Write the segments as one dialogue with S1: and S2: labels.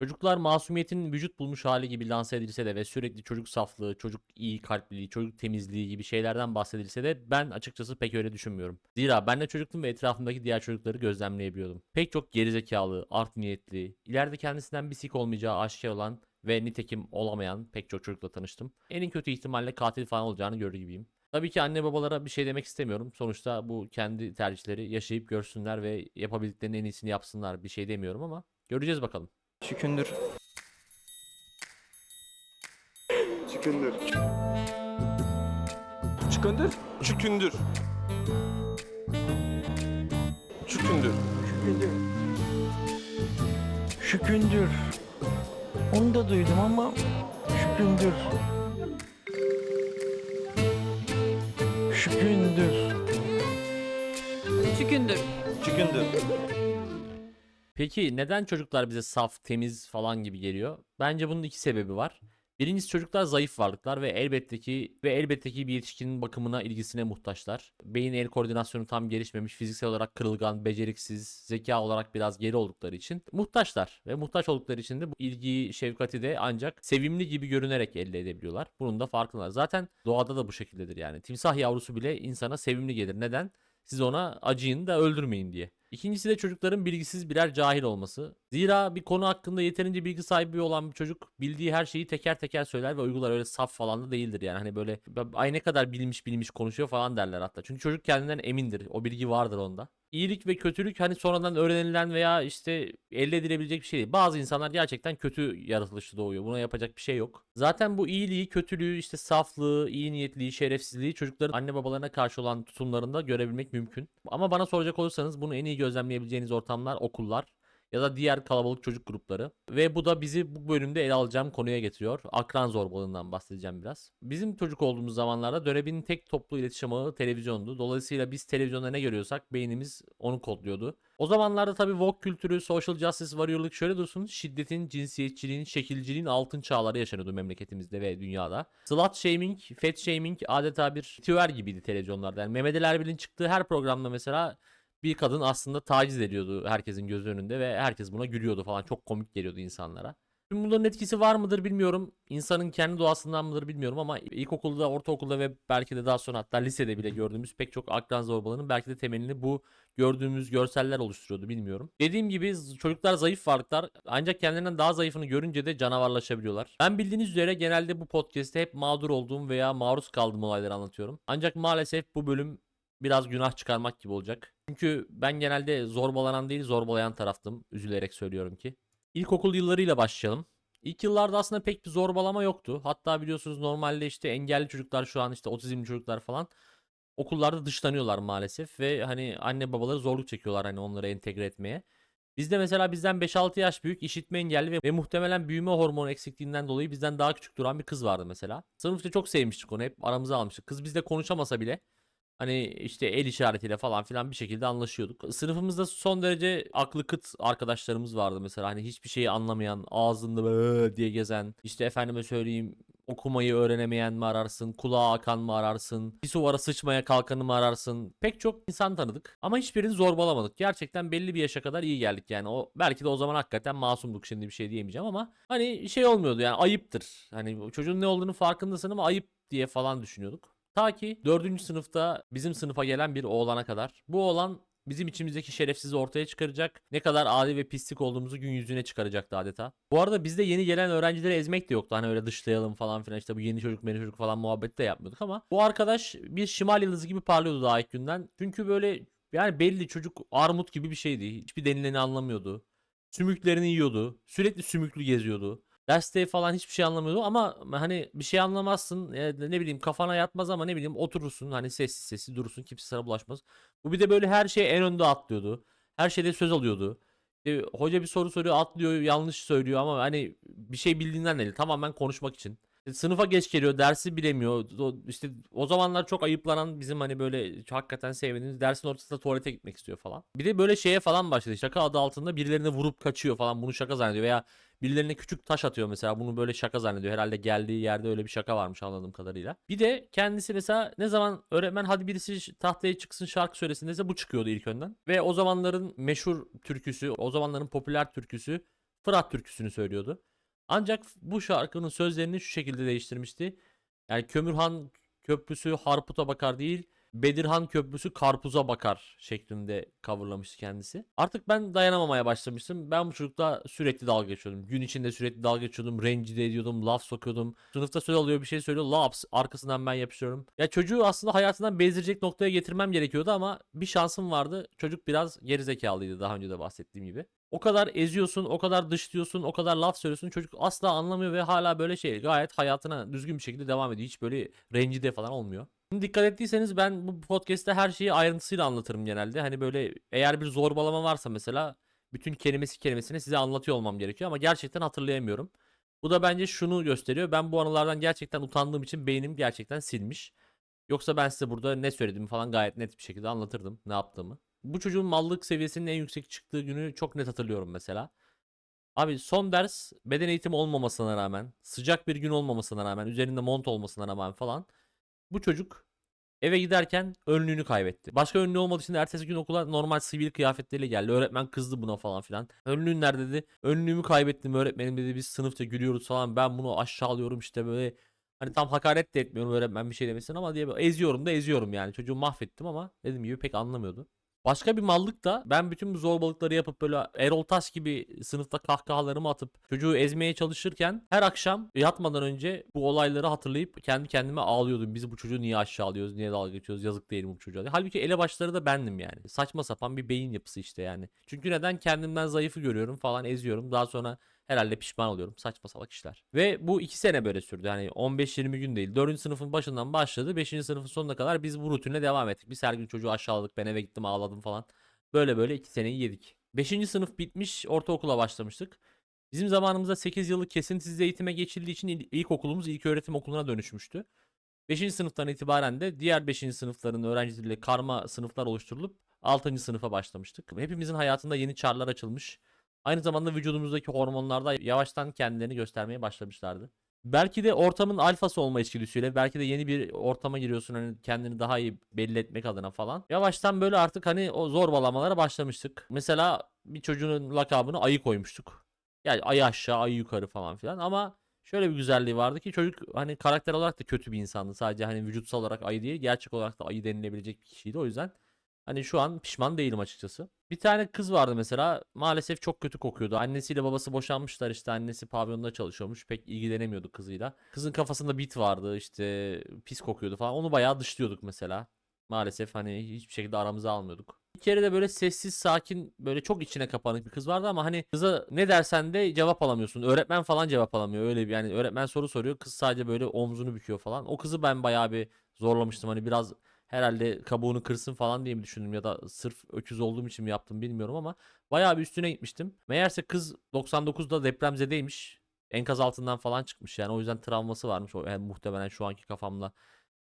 S1: Çocuklar masumiyetin vücut bulmuş hali gibi lanse edilse de ve sürekli çocuk saflığı, çocuk iyi kalpliliği, çocuk temizliği gibi şeylerden bahsedilse de ben açıkçası pek öyle düşünmüyorum. Zira ben de çocuktum ve etrafımdaki diğer çocukları gözlemleyebiliyordum. Pek çok gerizekalı, art niyetli, ileride kendisinden bir sik olmayacağı aşikar olan ve nitekim olamayan pek çok çocukla tanıştım. En kötü ihtimalle katil falan olacağını görür gibiyim. Tabii ki anne babalara bir şey demek istemiyorum. Sonuçta bu kendi tercihleri yaşayıp görsünler ve yapabildiklerinin en iyisini yapsınlar. Bir şey demiyorum ama göreceğiz bakalım.
S2: Şükündür.
S3: Çıkındır.
S2: Şükündür.
S4: Çükündür. Çükündür.
S5: Şükündür. Onu da duydum ama şükündür. Şükündür.
S6: Çükündür.
S2: Şükündür.
S1: Peki neden çocuklar bize saf, temiz falan gibi geliyor? Bence bunun iki sebebi var. Birincisi çocuklar zayıf varlıklar ve elbette ki ve elbette ki bir yetişkinin bakımına, ilgisine muhtaçlar. Beyin el koordinasyonu tam gelişmemiş, fiziksel olarak kırılgan, beceriksiz, zeka olarak biraz geri oldukları için muhtaçlar ve muhtaç oldukları için de bu ilgiyi, şefkati de ancak sevimli gibi görünerek elde edebiliyorlar. Bunun da farkındalar. Zaten doğada da bu şekildedir yani. Timsah yavrusu bile insana sevimli gelir. Neden? Siz ona acıyın da öldürmeyin diye. İkincisi de çocukların bilgisiz birer cahil olması. Zira bir konu hakkında yeterince bilgi sahibi olan bir çocuk bildiği her şeyi teker teker söyler ve uygular öyle saf falan da değildir yani. Hani böyle ay ne kadar bilmiş bilmiş konuşuyor falan derler hatta. Çünkü çocuk kendinden emindir. O bilgi vardır onda. İyilik ve kötülük hani sonradan öğrenilen veya işte elde edilebilecek bir şey değil. Bazı insanlar gerçekten kötü yaratılışlı doğuyor. Buna yapacak bir şey yok. Zaten bu iyiliği, kötülüğü, işte saflığı, iyi niyetliği, şerefsizliği çocukların anne babalarına karşı olan tutumlarında görebilmek mümkün. Ama bana soracak olursanız bunu en iyi gözlemleyebileceğiniz ortamlar okullar ya da diğer kalabalık çocuk grupları. Ve bu da bizi bu bölümde ele alacağım konuya getiriyor. Akran zorbalığından bahsedeceğim biraz. Bizim çocuk olduğumuz zamanlarda dönemin tek toplu iletişim ağı televizyondu. Dolayısıyla biz televizyonda ne görüyorsak beynimiz onu kodluyordu. O zamanlarda tabii woke kültürü, social justice warrior'lık şöyle dursun. Şiddetin, cinsiyetçiliğin, şekilciliğin altın çağları yaşanıyordu memleketimizde ve dünyada. Slut shaming, fat shaming adeta bir ritüel gibiydi televizyonlarda. Yani Mehmet çıktığı her programda mesela bir kadın aslında taciz ediyordu herkesin gözü önünde ve herkes buna gülüyordu falan. Çok komik geliyordu insanlara. Tüm bunların etkisi var mıdır bilmiyorum. İnsanın kendi doğasından mıdır bilmiyorum ama ilkokulda, ortaokulda ve belki de daha sonra hatta lisede bile gördüğümüz pek çok akran zorbalığının belki de temelini bu gördüğümüz görseller oluşturuyordu bilmiyorum. Dediğim gibi çocuklar zayıf varlıklar ancak kendilerinden daha zayıfını görünce de canavarlaşabiliyorlar. Ben bildiğiniz üzere genelde bu podcast'te hep mağdur olduğum veya maruz kaldığım olayları anlatıyorum. Ancak maalesef bu bölüm biraz günah çıkarmak gibi olacak. Çünkü ben genelde zorbalanan değil zorbalayan taraftım. Üzülerek söylüyorum ki. İlkokul yıllarıyla başlayalım. İlk yıllarda aslında pek bir zorbalama yoktu. Hatta biliyorsunuz normalde işte engelli çocuklar şu an işte otizmli çocuklar falan okullarda dışlanıyorlar maalesef ve hani anne babaları zorluk çekiyorlar hani onları entegre etmeye. Bizde mesela bizden 5-6 yaş büyük işitme engelli ve, ve muhtemelen büyüme hormonu eksikliğinden dolayı bizden daha küçük duran bir kız vardı mesela. Sınıfta çok sevmiştik onu hep aramıza almıştık. Kız bizde konuşamasa bile Hani işte el işaretiyle falan filan bir şekilde anlaşıyorduk. Sınıfımızda son derece aklı kıt arkadaşlarımız vardı mesela. Hani hiçbir şeyi anlamayan, ağzında böyle diye gezen, işte efendime söyleyeyim okumayı öğrenemeyen mi ararsın, kulağa akan mı ararsın, pisuvara sıçmaya kalkanı mı ararsın. Pek çok insan tanıdık ama hiçbirini zorbalamadık. Gerçekten belli bir yaşa kadar iyi geldik yani. O belki de o zaman hakikaten masumduk şimdi bir şey diyemeyeceğim ama hani şey olmuyordu yani ayıptır. Hani çocuğun ne olduğunu farkındasın ama ayıp diye falan düşünüyorduk. Ta ki 4. sınıfta bizim sınıfa gelen bir oğlana kadar. Bu oğlan bizim içimizdeki şerefsizi ortaya çıkaracak. Ne kadar adi ve pislik olduğumuzu gün yüzüne çıkaracaktı adeta. Bu arada bizde yeni gelen öğrencileri ezmek de yoktu. Hani öyle dışlayalım falan filan işte bu yeni çocuk beni çocuk falan muhabbet de yapmıyorduk ama bu arkadaş bir şimal yıldızı gibi parlıyordu daha ilk günden. Çünkü böyle yani belli çocuk armut gibi bir şeydi. Hiçbir denileni anlamıyordu. Sümüklerini yiyordu. Sürekli sümüklü geziyordu. Derste falan hiçbir şey anlamıyordu ama hani bir şey anlamazsın e, ne bileyim kafana yatmaz ama ne bileyim oturursun hani sessiz sessiz durursun kimse sana bulaşmaz. Bu bir de böyle her şey en önde atlıyordu. Her şeyde söz alıyordu. E, hoca bir soru soruyor atlıyor yanlış söylüyor ama hani bir şey bildiğinden değil tamamen konuşmak için. E, Sınıfa geç geliyor dersi bilemiyor. O, işte o zamanlar çok ayıplanan bizim hani böyle hakikaten sevdiğimiz dersin ortasında tuvalete gitmek istiyor falan. Bir de böyle şeye falan başladı. Şaka adı altında birilerine vurup kaçıyor falan bunu şaka zannediyor veya birilerine küçük taş atıyor mesela bunu böyle şaka zannediyor. Herhalde geldiği yerde öyle bir şaka varmış anladığım kadarıyla. Bir de kendisi mesela ne zaman öğretmen hadi birisi tahtaya çıksın şarkı söylesin dese bu çıkıyordu ilk önden. Ve o zamanların meşhur türküsü, o zamanların popüler türküsü Fırat türküsünü söylüyordu. Ancak bu şarkının sözlerini şu şekilde değiştirmişti. Yani Kömürhan Köprüsü Harput'a bakar değil, Bedirhan Köprüsü karpuza bakar şeklinde coverlamıştı kendisi. Artık ben dayanamamaya başlamıştım. Ben bu çocukla sürekli dalga geçiyordum. Gün içinde sürekli dalga geçiyordum. Rencide ediyordum. Laf sokuyordum. Sınıfta söz alıyor bir şey söylüyor. Laps arkasından ben yapışıyorum. Ya çocuğu aslında hayatından bezdirecek noktaya getirmem gerekiyordu ama bir şansım vardı. Çocuk biraz gerizekalıydı daha önce de bahsettiğim gibi. O kadar eziyorsun, o kadar dışlıyorsun, o kadar laf söylüyorsun. Çocuk asla anlamıyor ve hala böyle şey gayet hayatına düzgün bir şekilde devam ediyor. Hiç böyle rencide falan olmuyor. Şimdi dikkat ettiyseniz ben bu podcast'te her şeyi ayrıntısıyla anlatırım genelde. Hani böyle eğer bir zorbalama varsa mesela bütün kelimesi kelimesine size anlatıyor olmam gerekiyor ama gerçekten hatırlayamıyorum. Bu da bence şunu gösteriyor. Ben bu anılardan gerçekten utandığım için beynim gerçekten silmiş. Yoksa ben size burada ne söylediğimi falan gayet net bir şekilde anlatırdım ne yaptığımı. Bu çocuğun mallık seviyesinin en yüksek çıktığı günü çok net hatırlıyorum mesela. Abi son ders beden eğitimi olmamasına rağmen, sıcak bir gün olmamasına rağmen, üzerinde mont olmasına rağmen falan bu çocuk eve giderken önlüğünü kaybetti. Başka önlüğü olmadığı için de ertesi gün okula normal sivil kıyafetleriyle geldi. Öğretmen kızdı buna falan filan. Önlüğün nerede dedi. Önlüğümü kaybettim öğretmenim dedi. Biz sınıfta gülüyoruz falan. Ben bunu aşağılıyorum işte böyle. Hani tam hakaret de etmiyorum öğretmen bir şey demesin ama diye eziyorum da eziyorum yani. Çocuğu mahvettim ama dediğim gibi pek anlamıyordu. Başka bir mallık da ben bütün bu zorbalıkları yapıp böyle Erol Taş gibi sınıfta kahkahalarımı atıp çocuğu ezmeye çalışırken her akşam yatmadan önce bu olayları hatırlayıp kendi kendime ağlıyordum. Biz bu çocuğu niye aşağılıyoruz, niye dalga geçiyoruz, yazık değil mi bu çocuğa. Halbuki elebaşları da bendim yani. Saçma sapan bir beyin yapısı işte yani. Çünkü neden kendimden zayıfı görüyorum falan eziyorum. Daha sonra herhalde pişman oluyorum. Saçma salak işler. Ve bu iki sene böyle sürdü. Yani 15-20 gün değil. 4. sınıfın başından başladı. 5. sınıfın sonuna kadar biz bu rutine devam ettik. Biz her gün çocuğu aşağıladık. Ben eve gittim ağladım falan. Böyle böyle iki seneyi yedik. 5. sınıf bitmiş ortaokula başlamıştık. Bizim zamanımızda 8 yıllık kesintisiz eğitime geçildiği için il- ilkokulumuz ilköğretim okuluna dönüşmüştü. 5. sınıftan itibaren de diğer 5. sınıfların öğrencileriyle karma sınıflar oluşturulup 6. sınıfa başlamıştık. Hepimizin hayatında yeni çarlar açılmış. Aynı zamanda vücudumuzdaki hormonlar da yavaştan kendilerini göstermeye başlamışlardı. Belki de ortamın alfası olma içgüdüsüyle belki de yeni bir ortama giriyorsun hani kendini daha iyi belli etmek adına falan. Yavaştan böyle artık hani o zorbalamalara başlamıştık. Mesela bir çocuğun lakabını ayı koymuştuk. Yani ayı aşağı ayı yukarı falan filan ama şöyle bir güzelliği vardı ki çocuk hani karakter olarak da kötü bir insandı. Sadece hani vücutsal olarak ayı değil gerçek olarak da ayı denilebilecek bir kişiydi. O yüzden Hani şu an pişman değilim açıkçası. Bir tane kız vardı mesela maalesef çok kötü kokuyordu. Annesiyle babası boşanmışlar işte annesi pavyonda çalışıyormuş pek ilgilenemiyordu kızıyla. Kızın kafasında bit vardı işte pis kokuyordu falan onu bayağı dışlıyorduk mesela. Maalesef hani hiçbir şekilde aramıza almıyorduk. Bir kere de böyle sessiz sakin böyle çok içine kapanık bir kız vardı ama hani kıza ne dersen de cevap alamıyorsun. Öğretmen falan cevap alamıyor öyle bir yani öğretmen soru soruyor kız sadece böyle omzunu büküyor falan. O kızı ben bayağı bir zorlamıştım hani biraz herhalde kabuğunu kırsın falan diye mi düşündüm ya da sırf öküz olduğum için mi yaptım bilmiyorum ama bayağı bir üstüne gitmiştim. Meğerse kız 99'da depremzedeymiş. Enkaz altından falan çıkmış yani o yüzden travması varmış. O yani muhtemelen şu anki kafamla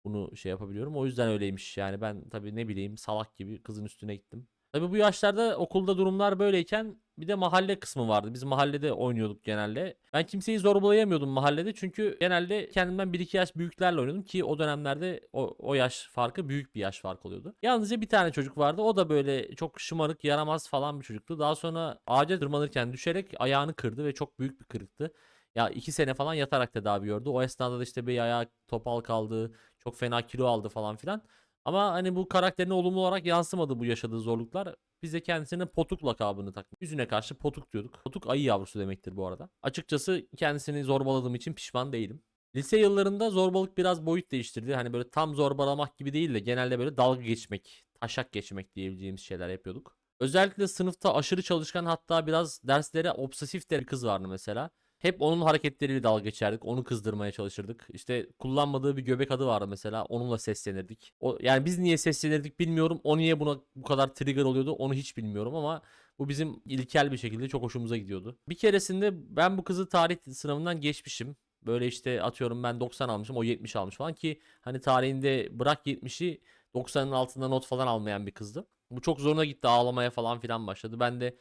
S1: bunu şey yapabiliyorum. O yüzden öyleymiş yani ben tabii ne bileyim salak gibi kızın üstüne gittim. Tabii bu yaşlarda okulda durumlar böyleyken bir de mahalle kısmı vardı. Biz mahallede oynuyorduk genelde. Ben kimseyi zorbalayamıyordum mahallede çünkü genelde kendimden 1-2 yaş büyüklerle oynuyordum ki o dönemlerde o, o yaş farkı büyük bir yaş farkı oluyordu. Yalnızca bir tane çocuk vardı. O da böyle çok şımarık, yaramaz falan bir çocuktu. Daha sonra ağaca tırmanırken düşerek ayağını kırdı ve çok büyük bir kırıktı. Ya iki sene falan yatarak tedavi gördü. O esnada da işte bir ayağı topal kaldı. Çok fena kilo aldı falan filan. Ama hani bu karakterine olumlu olarak yansımadı bu yaşadığı zorluklar. Biz de kendisine Potuk lakabını taktık. Yüzüne karşı Potuk diyorduk. Potuk ayı yavrusu demektir bu arada. Açıkçası kendisini zorbaladığım için pişman değilim. Lise yıllarında zorbalık biraz boyut değiştirdi. Hani böyle tam zorbalamak gibi değil de genelde böyle dalga geçmek, taşak geçmek diyebileceğimiz şeyler yapıyorduk. Özellikle sınıfta aşırı çalışkan hatta biraz derslere obsesif de bir kız vardı mesela. Hep onun hareketleriyle dalga geçerdik. Onu kızdırmaya çalışırdık. İşte kullanmadığı bir göbek adı vardı mesela. Onunla seslenirdik. O, yani biz niye seslenirdik bilmiyorum. O niye buna bu kadar trigger oluyordu onu hiç bilmiyorum ama bu bizim ilkel bir şekilde çok hoşumuza gidiyordu. Bir keresinde ben bu kızı tarih sınavından geçmişim. Böyle işte atıyorum ben 90 almışım o 70 almış falan ki hani tarihinde bırak 70'i 90'ın altında not falan almayan bir kızdı. Bu çok zoruna gitti ağlamaya falan filan başladı. Ben de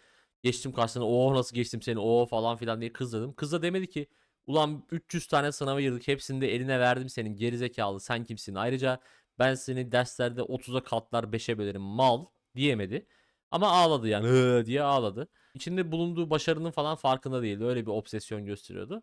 S1: Geçtim karşısına oh nasıl geçtim seni oh falan filan diye kızladım. Kız da demedi ki ulan 300 tane sınava girdik hepsini de eline verdim senin gerizekalı sen kimsin. Ayrıca ben seni derslerde 30'a katlar 5'e bölerim mal diyemedi. Ama ağladı yani diye ağladı. İçinde bulunduğu başarının falan farkında değildi. Öyle bir obsesyon gösteriyordu.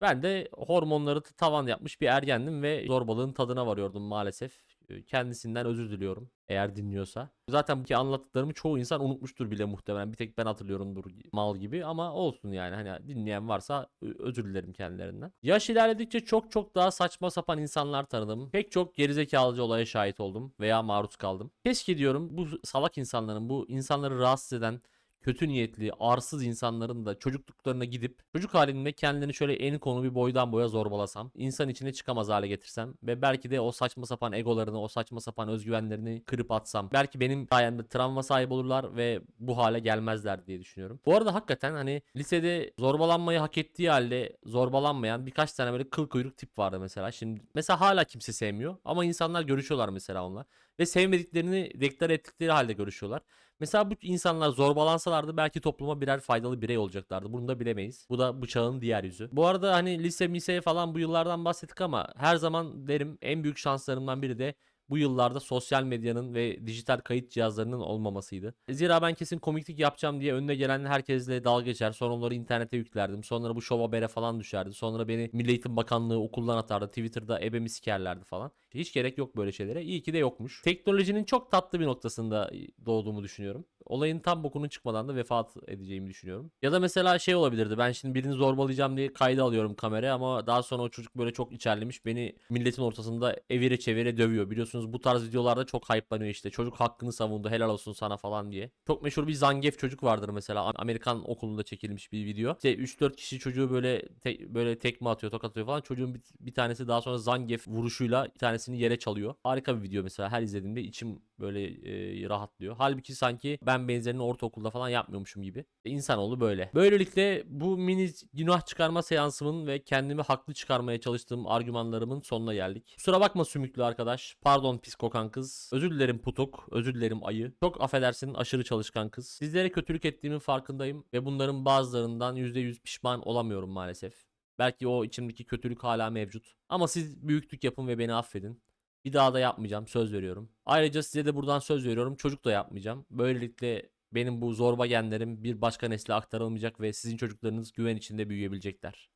S1: Ben de hormonları tavan yapmış bir ergendim ve zorbalığın tadına varıyordum maalesef. Ee, Kendisinden özür diliyorum eğer dinliyorsa. Zaten bu anlattıklarımı çoğu insan unutmuştur bile muhtemelen. Bir tek ben hatırlıyorumdur mal gibi ama olsun yani. Hani dinleyen varsa özür dilerim kendilerinden. Yaş ilerledikçe çok çok daha saçma sapan insanlar tanıdım. Pek çok gerizekalıcı olaya şahit oldum veya maruz kaldım. Keşke diyorum bu salak insanların, bu insanları rahatsız eden kötü niyetli, arsız insanların da çocukluklarına gidip çocuk halinde kendilerini şöyle en konu bir boydan boya zorbalasam, insan içine çıkamaz hale getirsem ve belki de o saçma sapan egolarını, o saçma sapan özgüvenlerini kırıp atsam. Belki benim sayemde travma sahibi olurlar ve bu hale gelmezler diye düşünüyorum. Bu arada hakikaten hani lisede zorbalanmayı hak ettiği halde zorbalanmayan birkaç tane böyle kıl kuyruk tip vardı mesela. Şimdi mesela hala kimse sevmiyor ama insanlar görüşüyorlar mesela onunla ve sevmediklerini deklar ettikleri halde görüşüyorlar. Mesela bu insanlar zorbalansalardı belki topluma birer faydalı birey olacaklardı. Bunu da bilemeyiz. Bu da bıçağın diğer yüzü. Bu arada hani lise miseye falan bu yıllardan bahsettik ama her zaman derim en büyük şanslarımdan biri de bu yıllarda sosyal medyanın ve dijital kayıt cihazlarının olmamasıydı. Zira ben kesin komiklik yapacağım diye önüne gelen herkesle dalga geçer. Sonra onları internete yüklerdim. Sonra bu şov habere falan düşerdi. Sonra beni Milli Eğitim Bakanlığı okuldan atardı. Twitter'da ebemi sikerlerdi falan. Hiç gerek yok böyle şeylere. İyi ki de yokmuş. Teknolojinin çok tatlı bir noktasında doğduğumu düşünüyorum. Olayın tam bokunun çıkmadan da vefat edeceğimi düşünüyorum. Ya da mesela şey olabilirdi. Ben şimdi birini zorbalayacağım diye kayda alıyorum kameraya ama daha sonra o çocuk böyle çok içerlemiş. Beni milletin ortasında evire çevire dövüyor. Biliyorsunuz bu tarz videolarda çok hype'lanıyor işte. Çocuk hakkını savundu helal olsun sana falan diye. Çok meşhur bir Zangief çocuk vardır mesela. Amerikan okulunda çekilmiş bir video. İşte 3-4 kişi çocuğu böyle te- böyle tekme atıyor, tokat atıyor falan. Çocuğun bir, bir tanesi daha sonra Zangief vuruşuyla bir tanesini yere çalıyor. Harika bir video mesela. Her izlediğimde içim böyle e, rahatlıyor. Halbuki sanki ben benzerini ortaokulda falan yapmıyormuşum gibi. E, İnsanoğlu böyle. Böylelikle bu mini günah çıkarma seansımın ve kendimi haklı çıkarmaya çalıştığım argümanlarımın sonuna geldik. Kusura bakma sümüklü arkadaş. Pardon pis kokan kız. Özür dilerim putuk. Özür dilerim ayı. Çok affedersin aşırı çalışkan kız. Sizlere kötülük ettiğimin farkındayım ve bunların bazılarından %100 pişman olamıyorum maalesef. Belki o içimdeki kötülük hala mevcut. Ama siz büyüklük yapın ve beni affedin. Bir daha da yapmayacağım söz veriyorum. Ayrıca size de buradan söz veriyorum çocuk da yapmayacağım. Böylelikle benim bu zorba genlerim bir başka nesle aktarılmayacak ve sizin çocuklarınız güven içinde büyüyebilecekler.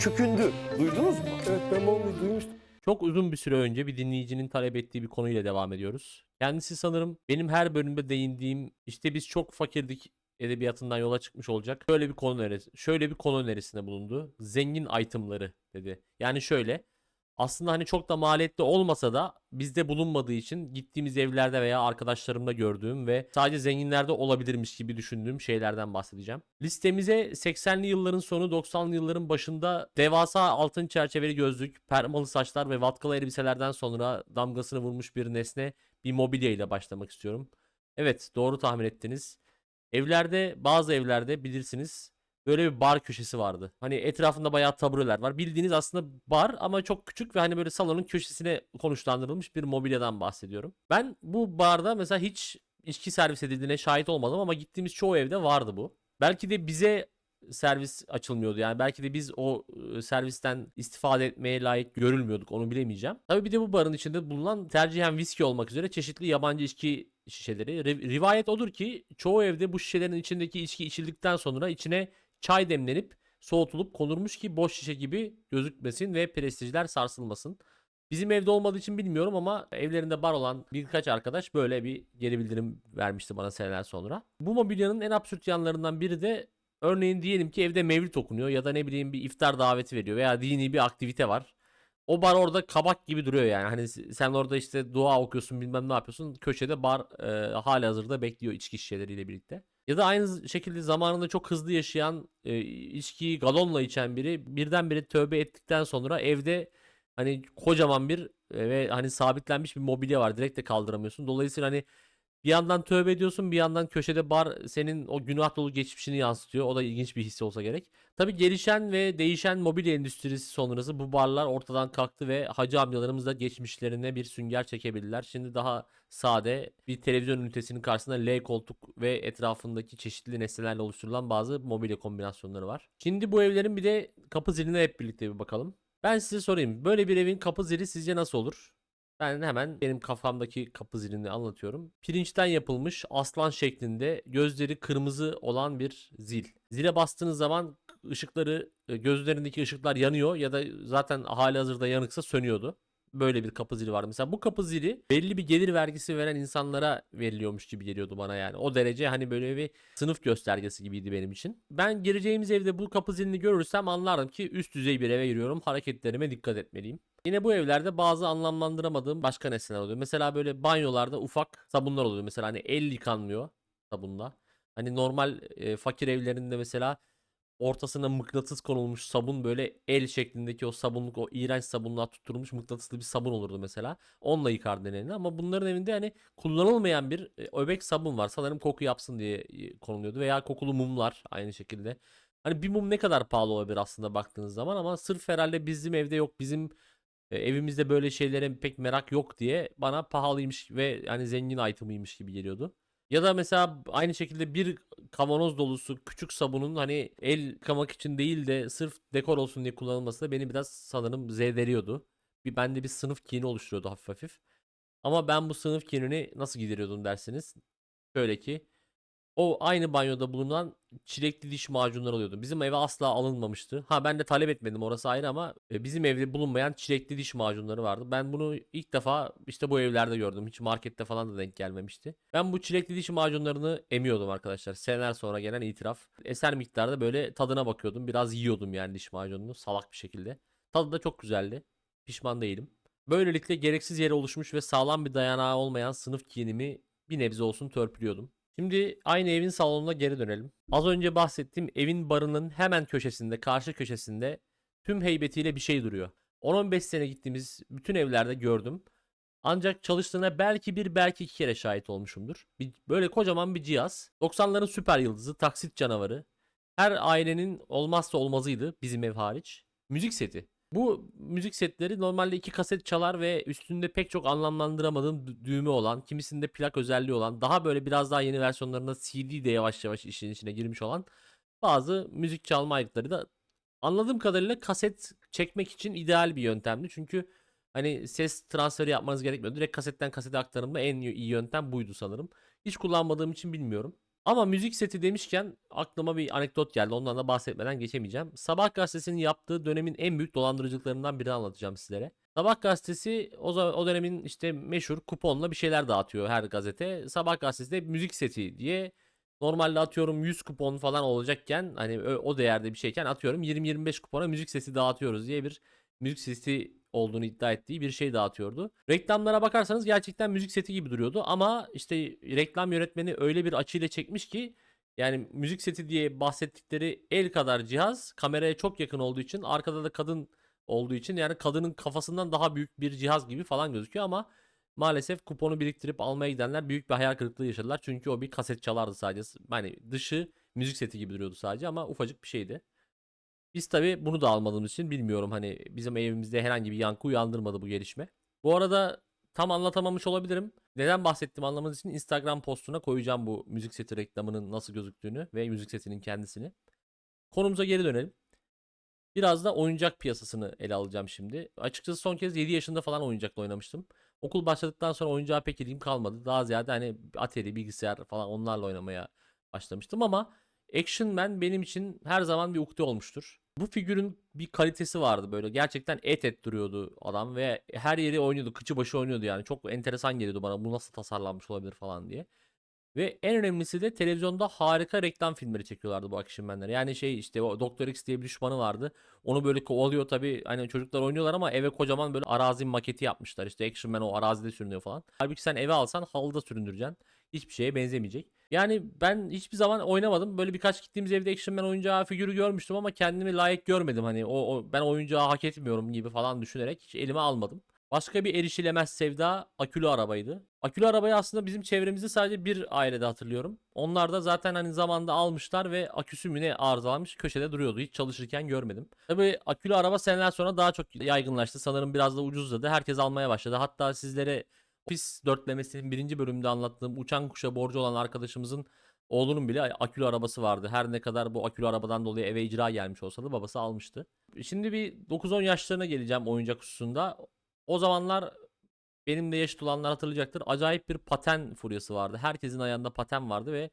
S4: Çükündür. Duydunuz mu? Evet ben bunu duymuştum.
S1: Çok uzun bir süre önce bir dinleyicinin talep ettiği bir konuyla devam ediyoruz. Kendisi sanırım benim her bölümde değindiğim işte biz çok fakirdik edebiyatından yola çıkmış olacak. Şöyle bir konu önerisi, şöyle bir konu önerisinde bulundu. Zengin itemları dedi. Yani şöyle aslında hani çok da maliyetli olmasa da bizde bulunmadığı için gittiğimiz evlerde veya arkadaşlarımda gördüğüm ve sadece zenginlerde olabilirmiş gibi düşündüğüm şeylerden bahsedeceğim. Listemize 80'li yılların sonu 90'lı yılların başında devasa altın çerçeveli gözlük, permalı saçlar ve vatkalı elbiselerden sonra damgasını vurmuş bir nesne bir mobilya ile başlamak istiyorum. Evet doğru tahmin ettiniz. Evlerde bazı evlerde bilirsiniz böyle bir bar köşesi vardı. Hani etrafında bayağı tabureler var. Bildiğiniz aslında bar ama çok küçük ve hani böyle salonun köşesine konuşlandırılmış bir mobilyadan bahsediyorum. Ben bu barda mesela hiç içki servis edildiğine şahit olmadım ama gittiğimiz çoğu evde vardı bu. Belki de bize servis açılmıyordu. Yani belki de biz o e, servisten istifade etmeye layık görülmüyorduk. Onu bilemeyeceğim. Tabii bir de bu barın içinde bulunan tercihen viski olmak üzere çeşitli yabancı içki şişeleri. Ri- rivayet odur ki çoğu evde bu şişelerin içindeki içki içildikten sonra içine çay demlenip soğutulup konurmuş ki boş şişe gibi gözükmesin ve prestijler sarsılmasın. Bizim evde olmadığı için bilmiyorum ama evlerinde bar olan birkaç arkadaş böyle bir geri bildirim vermişti bana seneler sonra. Bu mobilyanın en absürt yanlarından biri de örneğin diyelim ki evde mevlüt okunuyor ya da ne bileyim bir iftar daveti veriyor veya dini bir aktivite var. O bar orada kabak gibi duruyor yani. Hani sen orada işte dua okuyorsun bilmem ne yapıyorsun. Köşede bar e, hali hazırda bekliyor içki şişeleriyle birlikte. Ya da aynı şekilde zamanında çok hızlı yaşayan e, içkiyi galonla içen biri birdenbire tövbe ettikten sonra evde hani kocaman bir e, ve hani sabitlenmiş bir mobilya var. Direkt de kaldıramıyorsun. Dolayısıyla hani bir yandan tövbe ediyorsun bir yandan köşede bar senin o günah dolu geçmişini yansıtıyor. O da ilginç bir hissi olsa gerek. Tabi gelişen ve değişen mobilya endüstrisi sonrası bu barlar ortadan kalktı ve hacı amcalarımız da geçmişlerine bir sünger çekebildiler. Şimdi daha sade bir televizyon ünitesinin karşısında L koltuk ve etrafındaki çeşitli nesnelerle oluşturulan bazı mobilya kombinasyonları var. Şimdi bu evlerin bir de kapı ziline hep birlikte bir bakalım. Ben size sorayım. Böyle bir evin kapı zili sizce nasıl olur? Ben hemen benim kafamdaki kapı zilini anlatıyorum. Pirinçten yapılmış aslan şeklinde gözleri kırmızı olan bir zil. Zile bastığınız zaman ışıkları e, gözlerindeki ışıklar yanıyor ya da zaten hali hazırda yanıksa sönüyordu. Böyle bir kapı zili vardı. Mesela bu kapı zili belli bir gelir vergisi veren insanlara veriliyormuş gibi geliyordu bana yani. O derece hani böyle bir sınıf göstergesi gibiydi benim için. Ben gireceğimiz evde bu kapı zilini görürsem anlardım ki üst düzey bir eve giriyorum. Hareketlerime dikkat etmeliyim. Yine bu evlerde bazı anlamlandıramadığım başka nesneler oluyor. Mesela böyle banyolarda ufak sabunlar oluyor. Mesela hani el yıkanmıyor sabunla. Hani normal e, fakir evlerinde mesela ortasına mıknatıs konulmuş sabun böyle el şeklindeki o sabunluk o iğrenç sabunluğa tutturulmuş mıknatıslı bir sabun olurdu mesela. Onunla yıkardı elini ama bunların evinde hani kullanılmayan bir e, öbek sabun var. Sanırım koku yapsın diye e, konuluyordu veya kokulu mumlar aynı şekilde. Hani bir mum ne kadar pahalı olabilir aslında baktığınız zaman ama sırf herhalde bizim evde yok bizim e, evimizde böyle şeylere pek merak yok diye bana pahalıymış ve hani zengin itemıymış gibi geliyordu. Ya da mesela aynı şekilde bir kavanoz dolusu küçük sabunun hani el yıkamak için değil de sırf dekor olsun diye kullanılması da beni biraz sanırım zevdeliyordu. Bir bende bir sınıf kini oluşturuyordu hafif hafif. Ama ben bu sınıf kinini nasıl gideriyordum derseniz şöyle ki o aynı banyoda bulunan çilekli diş macunları alıyordum. Bizim eve asla alınmamıştı. Ha ben de talep etmedim orası ayrı ama e, bizim evde bulunmayan çilekli diş macunları vardı. Ben bunu ilk defa işte bu evlerde gördüm. Hiç markette falan da denk gelmemişti. Ben bu çilekli diş macunlarını emiyordum arkadaşlar. Seneler sonra gelen itiraf. Eser miktarda böyle tadına bakıyordum. Biraz yiyordum yani diş macununu salak bir şekilde. Tadı da çok güzeldi. Pişman değilim. Böylelikle gereksiz yere oluşmuş ve sağlam bir dayanağı olmayan sınıf kinimi bir nebze olsun törpülüyordum. Şimdi aynı evin salonuna geri dönelim. Az önce bahsettiğim evin barının hemen köşesinde, karşı köşesinde tüm heybetiyle bir şey duruyor. 10-15 sene gittiğimiz bütün evlerde gördüm. Ancak çalıştığına belki bir belki iki kere şahit olmuşumdur. Bir, böyle kocaman bir cihaz. 90'ların süper yıldızı, taksit canavarı. Her ailenin olmazsa olmazıydı bizim ev hariç. Müzik seti. Bu müzik setleri normalde iki kaset çalar ve üstünde pek çok anlamlandıramadığım dü- düğme olan, kimisinde plak özelliği olan, daha böyle biraz daha yeni versiyonlarında CD de yavaş yavaş işin içine girmiş olan bazı müzik çalma aygıtları da anladığım kadarıyla kaset çekmek için ideal bir yöntemdi. Çünkü hani ses transferi yapmanız gerekmiyor. Direkt kasetten kasete aktarımda en iyi yöntem buydu sanırım. Hiç kullanmadığım için bilmiyorum. Ama müzik seti demişken aklıma bir anekdot geldi. Ondan da bahsetmeden geçemeyeceğim. Sabah gazetesinin yaptığı dönemin en büyük dolandırıcılıklarından birini anlatacağım sizlere. Sabah gazetesi o, o dönemin işte meşhur kuponla bir şeyler dağıtıyor her gazete. Sabah gazetesi de müzik seti diye normalde atıyorum 100 kupon falan olacakken hani o değerde bir şeyken atıyorum 20-25 kupona müzik sesi dağıtıyoruz diye bir müzik sesi olduğunu iddia ettiği bir şey dağıtıyordu. Reklamlara bakarsanız gerçekten müzik seti gibi duruyordu ama işte reklam yönetmeni öyle bir açıyla çekmiş ki yani müzik seti diye bahsettikleri el kadar cihaz kameraya çok yakın olduğu için arkada da kadın olduğu için yani kadının kafasından daha büyük bir cihaz gibi falan gözüküyor ama maalesef kuponu biriktirip almaya gidenler büyük bir hayal kırıklığı yaşadılar. Çünkü o bir kaset çalardı sadece. Yani dışı müzik seti gibi duruyordu sadece ama ufacık bir şeydi. Biz tabi bunu da almadığımız için bilmiyorum hani bizim evimizde herhangi bir yankı uyandırmadı bu gelişme. Bu arada tam anlatamamış olabilirim. Neden bahsettim anlamanız için Instagram postuna koyacağım bu müzik seti reklamının nasıl gözüktüğünü ve müzik setinin kendisini. Konumuza geri dönelim. Biraz da oyuncak piyasasını ele alacağım şimdi. Açıkçası son kez 7 yaşında falan oyuncakla oynamıştım. Okul başladıktan sonra oyuncağa pek ilgim kalmadı. Daha ziyade hani Atari, bilgisayar falan onlarla oynamaya başlamıştım ama Action Man benim için her zaman bir ukde olmuştur. Bu figürün bir kalitesi vardı böyle. Gerçekten et et duruyordu adam ve her yeri oynuyordu. Kıçı başı oynuyordu yani. Çok enteresan geliyordu bana bu nasıl tasarlanmış olabilir falan diye. Ve en önemlisi de televizyonda harika reklam filmleri çekiyorlardı bu Action Man'ler. Yani şey işte o Doktor X diye bir düşmanı vardı. Onu böyle kovalıyor tabii. Hani çocuklar oynuyorlar ama eve kocaman böyle arazi maketi yapmışlar. İşte Action Man o arazide sürünüyor falan. Halbuki sen eve alsan halıda süründüreceksin. Hiçbir şeye benzemeyecek. Yani ben hiçbir zaman oynamadım. Böyle birkaç gittiğimiz evde Action Man oyuncağı figürü görmüştüm ama kendimi layık görmedim. Hani o, o ben oyuncağı hak etmiyorum gibi falan düşünerek hiç elime almadım. Başka bir erişilemez sevda akülü arabaydı. Akülü arabayı aslında bizim çevremizde sadece bir ailede hatırlıyorum. Onlar da zaten hani zamanda almışlar ve aküsü mü ne arızalanmış köşede duruyordu. Hiç çalışırken görmedim. Tabii akülü araba seneler sonra daha çok yaygınlaştı. Sanırım biraz da ucuzladı. Herkes almaya başladı. Hatta sizlere Ofis dörtlemesinin birinci bölümünde anlattığım uçan kuşa borcu olan arkadaşımızın oğlunun bile akülü arabası vardı. Her ne kadar bu akülü arabadan dolayı eve icra gelmiş olsa da babası almıştı. Şimdi bir 9-10 yaşlarına geleceğim oyuncak hususunda. O zamanlar benim de yaşıt olanlar hatırlayacaktır. Acayip bir paten furyası vardı. Herkesin ayağında paten vardı ve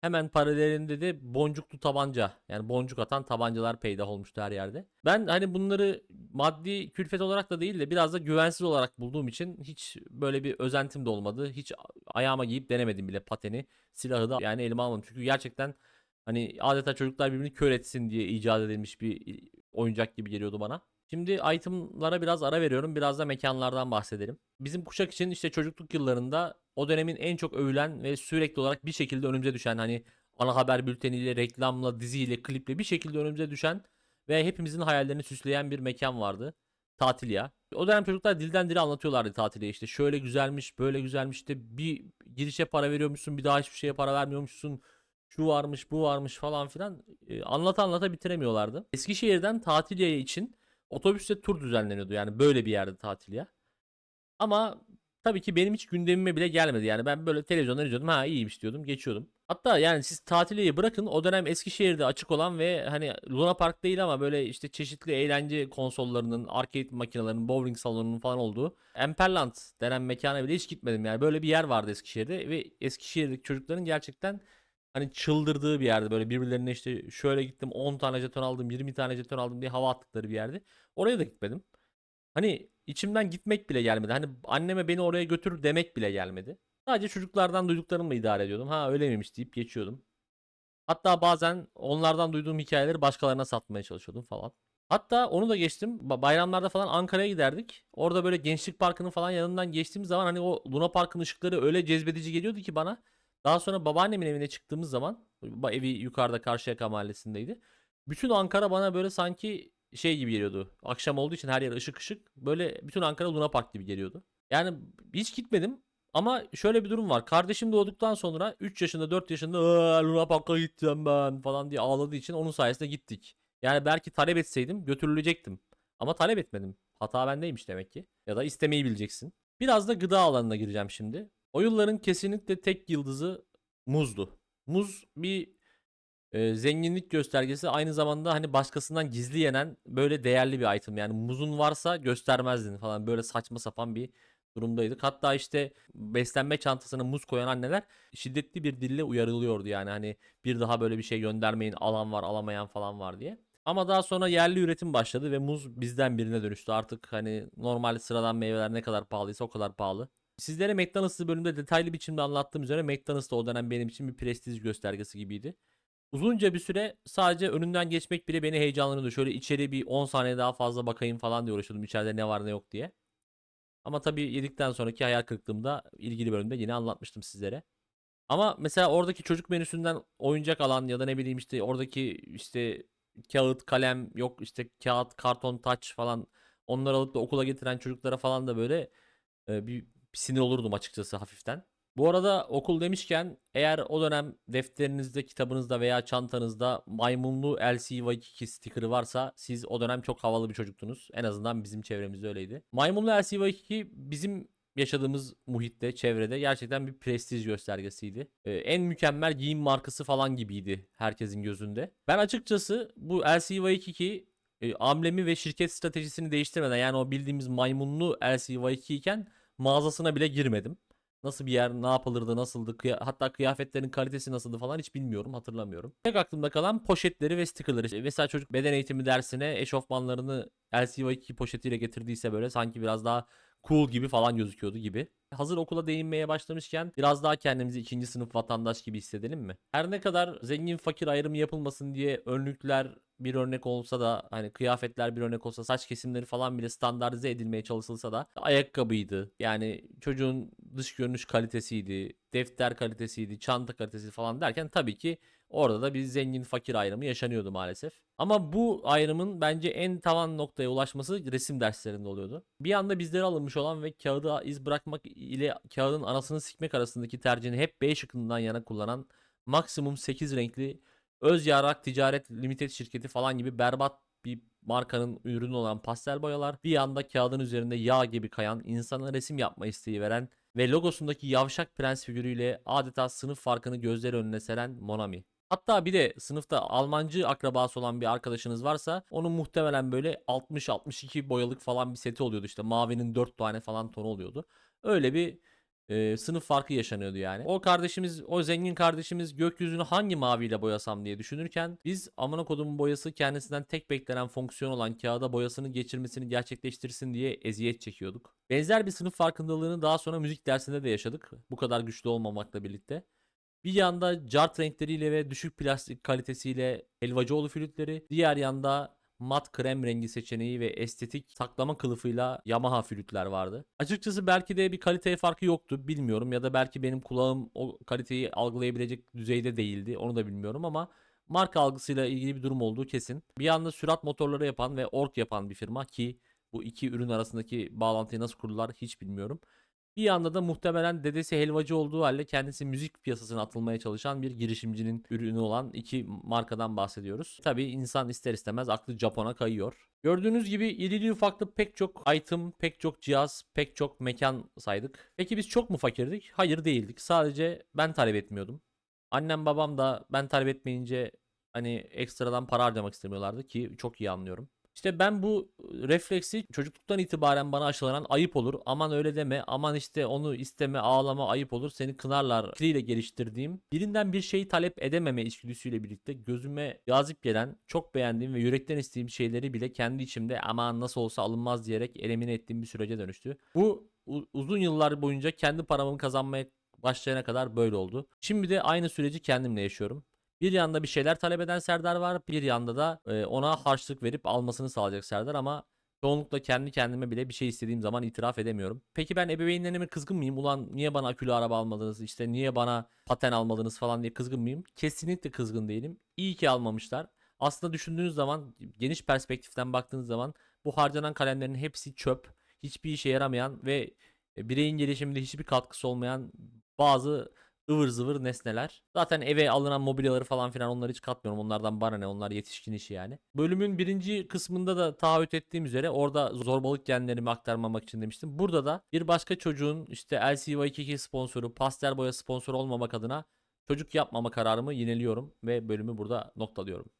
S1: hemen paralelinde de boncuklu tabanca yani boncuk atan tabancalar peydah olmuştu her yerde. Ben hani bunları maddi külfet olarak da değil de biraz da güvensiz olarak bulduğum için hiç böyle bir özentim de olmadı. Hiç ayağıma giyip denemedim bile pateni. Silahı da yani elime almadım. Çünkü gerçekten hani adeta çocuklar birbirini kör etsin diye icat edilmiş bir oyuncak gibi geliyordu bana. Şimdi itemlara biraz ara veriyorum. Biraz da mekanlardan bahsedelim. Bizim kuşak için işte çocukluk yıllarında o dönemin en çok övülen ve sürekli olarak bir şekilde önümüze düşen hani ana haber bülteniyle, reklamla, diziyle, kliple bir şekilde önümüze düşen ve hepimizin hayallerini süsleyen bir mekan vardı. Tatilya. O dönem çocuklar dilden dile anlatıyorlardı tatile işte. Şöyle güzelmiş, böyle güzelmiş işte bir girişe para veriyormuşsun, bir daha hiçbir şeye para vermiyormuşsun. Şu varmış, bu varmış falan filan. Ee, anlata anlata bitiremiyorlardı. Eskişehir'den Tatilya için otobüste tur düzenleniyordu. Yani böyle bir yerde Tatilya. Ama tabii ki benim hiç gündemime bile gelmedi. Yani ben böyle televizyondan izliyordum. Ha iyiymiş diyordum. Geçiyordum. Hatta yani siz tatiliyi bırakın. O dönem Eskişehir'de açık olan ve hani Luna Park değil ama böyle işte çeşitli eğlence konsollarının, arcade makinelerinin, bowling salonunun falan olduğu Emperland denen mekana bile hiç gitmedim. Yani böyle bir yer vardı Eskişehir'de ve Eskişehir'deki çocukların gerçekten hani çıldırdığı bir yerde. Böyle birbirlerine işte şöyle gittim 10 tane jeton aldım, 20 tane jeton aldım diye hava attıkları bir yerde. Oraya da gitmedim. Hani içimden gitmek bile gelmedi. Hani anneme beni oraya götür demek bile gelmedi. Sadece çocuklardan duyduklarımla idare ediyordum. Ha öyle miymiş deyip geçiyordum. Hatta bazen onlardan duyduğum hikayeleri başkalarına satmaya çalışıyordum falan. Hatta onu da geçtim. Ba- Bayramlarda falan Ankara'ya giderdik. Orada böyle Gençlik Parkı'nın falan yanından geçtiğimiz zaman hani o Luna Park'ın ışıkları öyle cezbedici geliyordu ki bana. Daha sonra babaannemin evine çıktığımız zaman evi yukarıda Karşıyaka mahallesindeydi. Bütün Ankara bana böyle sanki şey gibi geliyordu. Akşam olduğu için her yer ışık ışık. Böyle bütün Ankara Luna Park gibi geliyordu. Yani hiç gitmedim ama şöyle bir durum var. Kardeşim doğduktan sonra 3 yaşında 4 yaşında "Aa, Luna Park'a gideceğim ben falan diye ağladığı için onun sayesinde gittik. Yani belki talep etseydim götürülecektim. Ama talep etmedim. Hata bendeymiş demek ki. Ya da istemeyi bileceksin. Biraz da gıda alanına gireceğim şimdi. O yılların kesinlikle tek yıldızı muzdu. Muz bir e, zenginlik göstergesi aynı zamanda hani başkasından gizli yenen böyle değerli bir item. Yani muzun varsa göstermezdin falan böyle saçma sapan bir durumdaydık. Hatta işte beslenme çantasına muz koyan anneler şiddetli bir dille uyarılıyordu yani hani bir daha böyle bir şey göndermeyin alan var alamayan falan var diye. Ama daha sonra yerli üretim başladı ve muz bizden birine dönüştü. Artık hani normal sıradan meyveler ne kadar pahalıysa o kadar pahalı. Sizlere McDonald's'ı bölümde detaylı biçimde anlattığım üzere McDonald's da o dönem benim için bir prestij göstergesi gibiydi. Uzunca bir süre sadece önünden geçmek bile beni heyecanlandırıyordu. Şöyle içeri bir 10 saniye daha fazla bakayım falan diye uğraşıyordum içeride ne var ne yok diye. Ama tabii yedikten sonraki hayal kırıklığımda ilgili bölümde yine anlatmıştım sizlere. Ama mesela oradaki çocuk menüsünden oyuncak alan ya da ne bileyim işte oradaki işte kağıt, kalem yok işte kağıt, karton, taç falan onları alıp da okula getiren çocuklara falan da böyle e, bir sinir olurdum açıkçası hafiften. Bu arada okul demişken eğer o dönem defterinizde, kitabınızda veya çantanızda maymunlu LCY2 sticker'ı varsa siz o dönem çok havalı bir çocuktunuz. En azından bizim çevremizde öyleydi. Maymunlu LCY2 bizim yaşadığımız muhitte, çevrede gerçekten bir prestij göstergesiydi. Ee, en mükemmel giyim markası falan gibiydi herkesin gözünde. Ben açıkçası bu LCY2 e, amblemi ve şirket stratejisini değiştirmeden yani o bildiğimiz maymunlu LCY2 iken mağazasına bile girmedim. Nasıl bir yer, ne yapılırdı, nasıldı, kıya- hatta kıyafetlerin kalitesi nasıldı falan hiç bilmiyorum, hatırlamıyorum. Tek aklımda kalan poşetleri ve stickerları. Mesela çocuk beden eğitimi dersine eşofmanlarını LCY2 poşetiyle getirdiyse böyle sanki biraz daha cool gibi falan gözüküyordu gibi. Hazır okula değinmeye başlamışken biraz daha kendimizi ikinci sınıf vatandaş gibi hissedelim mi? Her ne kadar zengin fakir ayrımı yapılmasın diye önlükler bir örnek olsa da hani kıyafetler bir örnek olsa saç kesimleri falan bile standartize edilmeye çalışılsa da ayakkabıydı. Yani çocuğun dış görünüş kalitesiydi, defter kalitesiydi, çanta kalitesi falan derken tabii ki orada da bir zengin fakir ayrımı yaşanıyordu maalesef. Ama bu ayrımın bence en tavan noktaya ulaşması resim derslerinde oluyordu. Bir anda bizlere alınmış olan ve kağıda iz bırakmak ile kağıdın anasını sikmek arasındaki tercihini hep B şıkkından yana kullanan maksimum 8 renkli Öz Yarak Ticaret Limited şirketi falan gibi berbat bir markanın ürünü olan pastel boyalar bir anda kağıdın üzerinde yağ gibi kayan insana resim yapma isteği veren ve logosundaki yavşak prens figürüyle adeta sınıf farkını gözler önüne seren Monami. Hatta bir de sınıfta Almancı akrabası olan bir arkadaşınız varsa onun muhtemelen böyle 60-62 boyalık falan bir seti oluyordu işte mavinin 4 tane falan tonu oluyordu. Öyle bir e, sınıf farkı yaşanıyordu yani. O kardeşimiz, o zengin kardeşimiz gökyüzünü hangi maviyle boyasam diye düşünürken biz amına kodumun boyası kendisinden tek beklenen fonksiyon olan kağıda boyasını geçirmesini gerçekleştirsin diye eziyet çekiyorduk. Benzer bir sınıf farkındalığını daha sonra müzik dersinde de yaşadık. Bu kadar güçlü olmamakla birlikte. Bir yanda cart renkleriyle ve düşük plastik kalitesiyle helvacıoğlu flütleri, diğer yanda mat krem rengi seçeneği ve estetik saklama kılıfıyla Yamaha flütler vardı. Açıkçası belki de bir kalite farkı yoktu bilmiyorum ya da belki benim kulağım o kaliteyi algılayabilecek düzeyde değildi onu da bilmiyorum ama marka algısıyla ilgili bir durum olduğu kesin. Bir yanda sürat motorları yapan ve ork yapan bir firma ki bu iki ürün arasındaki bağlantıyı nasıl kurdular hiç bilmiyorum. Bir yanda da muhtemelen dedesi helvacı olduğu halde kendisi müzik piyasasına atılmaya çalışan bir girişimcinin ürünü olan iki markadan bahsediyoruz. Tabii insan ister istemez aklı Japon'a kayıyor. Gördüğünüz gibi irili ufaklı pek çok item, pek çok cihaz, pek çok mekan saydık. Peki biz çok mu fakirdik? Hayır değildik. Sadece ben talep etmiyordum. Annem babam da ben talep etmeyince hani ekstradan para harcamak istemiyorlardı ki çok iyi anlıyorum. İşte ben bu refleksi çocukluktan itibaren bana aşılanan ayıp olur. Aman öyle deme. Aman işte onu isteme, ağlama ayıp olur. Seni kınarlar fikriyle geliştirdiğim birinden bir şeyi talep edememe içgüdüsüyle birlikte gözüme cazip gelen, çok beğendiğim ve yürekten istediğim şeyleri bile kendi içimde aman nasıl olsa alınmaz diyerek elimine ettiğim bir sürece dönüştü. Bu uzun yıllar boyunca kendi paramı kazanmaya başlayana kadar böyle oldu. Şimdi de aynı süreci kendimle yaşıyorum. Bir yanda bir şeyler talep eden Serdar var. Bir yanda da e, ona harçlık verip almasını sağlayacak Serdar ama çoğunlukla kendi kendime bile bir şey istediğim zaman itiraf edemiyorum. Peki ben ebeveynlerime kızgın mıyım? Ulan niye bana akülü araba almadınız? İşte niye bana paten almadınız falan diye kızgın mıyım? Kesinlikle kızgın değilim. İyi ki almamışlar. Aslında düşündüğünüz zaman geniş perspektiften baktığınız zaman bu harcanan kalemlerin hepsi çöp. Hiçbir işe yaramayan ve e, bireyin gelişiminde hiçbir katkısı olmayan bazı ıvır zıvır nesneler. Zaten eve alınan mobilyaları falan filan onları hiç katmıyorum. Onlardan bana ne onlar yetişkin işi yani. Bölümün birinci kısmında da taahhüt ettiğim üzere orada zorbalık genlerimi aktarmamak için demiştim. Burada da bir başka çocuğun işte LCY22 sponsoru, pastel boya sponsoru olmamak adına çocuk yapmama kararımı yineliyorum ve bölümü burada noktalıyorum.